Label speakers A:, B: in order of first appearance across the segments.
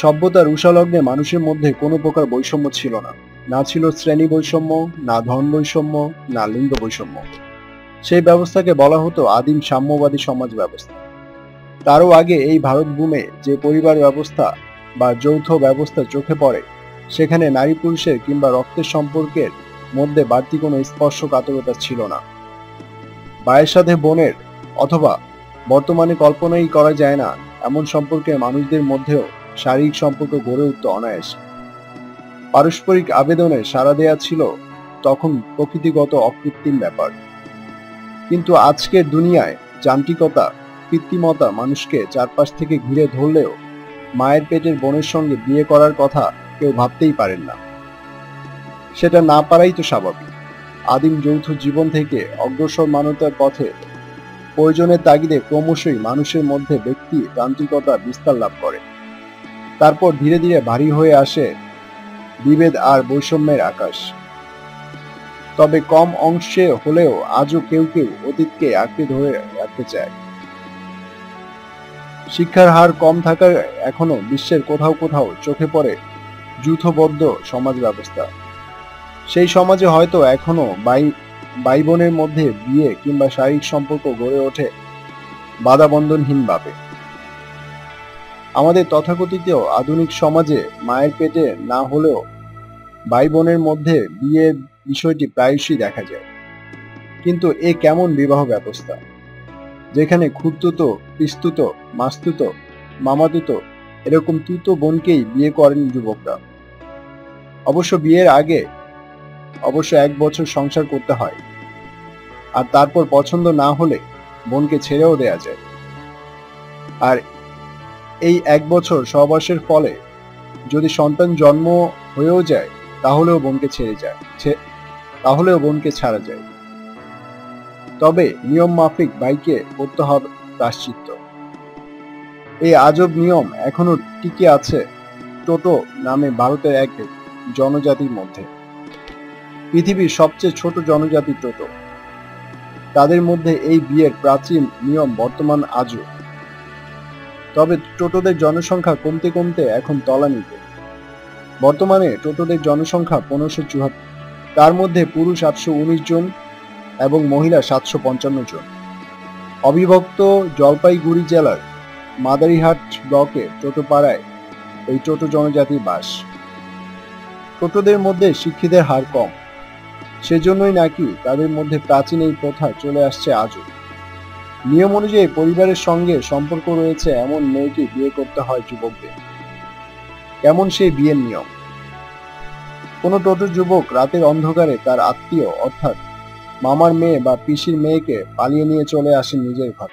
A: সভ্যতার উষালগ্নে মানুষের মধ্যে কোনো প্রকার বৈষম্য ছিল না। না ছিল শ্রেণি বৈষম্য, না ধন বৈষম্য, না লিঙ্গ বৈষম্য। সেই ব্যবস্থাকে বলা হতো আদিম সাম্যবাদী সমাজ ব্যবস্থা। তারও আগে এই ভারত ভূমে যে পরিবার ব্যবস্থা বা যৌথ ব্যবস্থা চোখে পড়ে, সেখানে নারী পুরুষের কিংবা রক্তের সম্পর্কের মধ্যে বাড়তি কোনো স্পর্শকাতরতা ছিল না। বায়ের সাথে বোনের অথবা বর্তমানে কল্পনাই করা যায় না, এমন সম্পর্কে মানুষদের মধ্যেও শারীরিক সম্পর্ক গড়ে উঠত অনায়াসে। পারস্পরিক আবেদনে সাড়া দেয়া ছিল তখন প্রকৃতিগত অকৃত্রিম ব্যাপার। কিন্তু আজকের দুনিয়ায় যান্ত্রিকতা, কৃত্রিমতা মানুষকে চারপাশ থেকে ঘিরে ধরলেও মায়ের পেটের বোনের সঙ্গে বিয়ে করার কথা কেউ ভাবতেই পারেন না। সেটা না পারাই তো স্বাভাবিক। আদিম যৌথ জীবন থেকে অগ্রসর মানবতার পথে প্রয়োজনের তাগিদে ক্রমশই মানুষের মধ্যে ব্যক্তি তান্ত্রিকতা বিস্তার লাভ করে। তারপর ধীরে ধীরে ভারী হয়ে আসে বিভেদ আর বৈষম্যের আকাশ। তবে কম অংশে হলেও আজও কেউ কেউ অতীতকে আঁকড়ে ধরে রাখতে চায়। শিক্ষার হার কম থাকার এখনও বিশ্বের কোথাও কোথাও চোখে পড়ে যুথবদ্ধ সমাজ ব্যবস্থা। সেই সমাজে হয়তো এখনও বাই, ভাই বোনের মধ্যে বিয়ে কিংবা শারীরিক সম্পর্ক গড়ে ওঠে বাধাবন্ধনহীনভাবে। আমাদের তথাকথিত আধুনিক সমাজে মায়ের পেটে না হলেও ভাই বোনের মধ্যে বিয়ের বিষয়টি প্রায়শই দেখা যায়। কিন্তু এ কেমন বিবাহ ব্যবস্থা? যেখানে খুঁড়তুত পিস্তুত, মাস্তুত, মামাতুত এরকম তুতো বোনকেই বিয়ে করেন যুবকরা। অবশ্য বিয়ের আগে অবশ্য এক বছর সংসার করতে হয় আর তারপর পছন্দ না হলে বোনকে ছেড়েও দেয়া যায়। আর এই এক বছর সহবাসের ফলে যদি সন্তান জন্ম হয়েও যায়, তাহলেও বোনকে ছেড়ে যায় তাহলেও বোনকে ছাড়া যায়। তবে নিয়ম মাফিক বাইকে করতে হবে প্রাশ্চিত্য এই আজব নিয়ম এখনও টিকে আছে টোটো নামে ভারতের এক জনজাতির মধ্যে। পৃথিবীর সবচেয়ে ছোট জনজাতি টোটো। তাদের মধ্যে এই বিয়ের প্রাচীন নিয়ম বর্তমান আজও। তবে টোটোদের জনসংখ্যা কমতে কমতে এখন তলানিতে। বর্তমানে টোটোদের জনসংখ্যা পনেরোশো চুয়াত্তর। তার মধ্যে পুরুষ আটশো উনিশ জন এবং মহিলা সাতশো পঞ্চান্ন জন। অবিভক্ত জলপাইগুড়ি জেলার মাদারিহাট ব্লকে টোটোপাড়ায় এই টোটো জনজাতির বাস। টোটোদের মধ্যে শিক্ষিতের হার কম। সেজন্যই নাকি তাদের মধ্যে প্রাচীন এই প্রথা চলে আসছে আজও। নিয়ম অনুযায়ী পরিবারের সঙ্গে সম্পর্ক রয়েছে এমন মেয়েকে বিয়ে করতে হয় যুবকদের। কেমন সেই বিয়ের নিয়ম। কোনো টোটো যুবক রাতের অন্ধকারে তার আত্মীয় অর্থাৎ মামার মেয়ে বা পিসির মেয়েকে পালিয়ে নিয়ে চলে আসেন নিজের ঘর।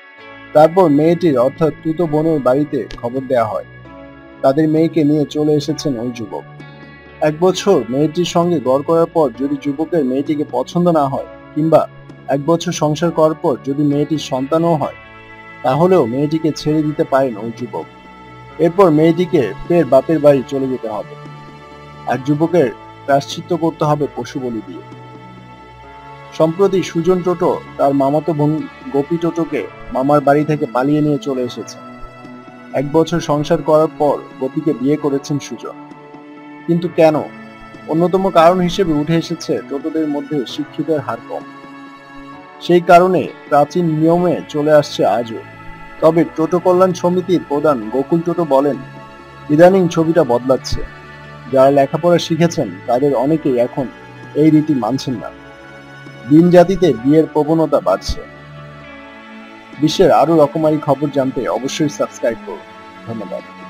A: তারপর মেয়েটির অর্থাৎ তুতো বোনের বাড়িতে খবর দেয়া হয়। তাদের মেয়েকে নিয়ে চলে এসেছেন ওই যুবক। এক বছর মেয়েটির সঙ্গে গড় করার পর যদি যুবকের মেয়েটিকে পছন্দ না হয় কিংবা এক বছর সংসার করার পর যদি মেয়েটির সন্তানও হয়, তাহলেও মেয়েটিকে ছেড়ে দিতে পারেন ওই যুবক। এরপর মেয়েটিকে ফের বাপের বাড়ি চলে যেতে হবে। আর যুবকের প্রাশ্চিত্য করতে হবে পশু বলি দিয়ে। সম্প্রতি সুজন টোটো তার মামাতো বোন গোপী টোটোকে মামার বাড়ি থেকে পালিয়ে নিয়ে চলে এসেছে। এক বছর সংসার করার পর গোপীকে বিয়ে করেছেন সুজন। কিন্তু কেন? অন্যতম কারণ হিসেবে উঠে এসেছে টোটোদের মধ্যে শিক্ষিতের হার কম। সেই কারণে প্রাচীন নিয়মে চলে আসছে আজও। তবে টোটো কল্যাণ সমিতির প্রধান গোকুল টোটো বলেন, ইদানিং ছবিটা বদলাচ্ছে। যারা লেখাপড়া শিখেছেন, তাদের অনেকেই এখন এই রীতি মানছেন না। দিন জাতিতে বিয়ের প্রবণতা বাড়ছে। বিশ্বের আরও রকমারি খবর জানতে অবশ্যই সাবস্ক্রাইব করুন। ধন্যবাদ।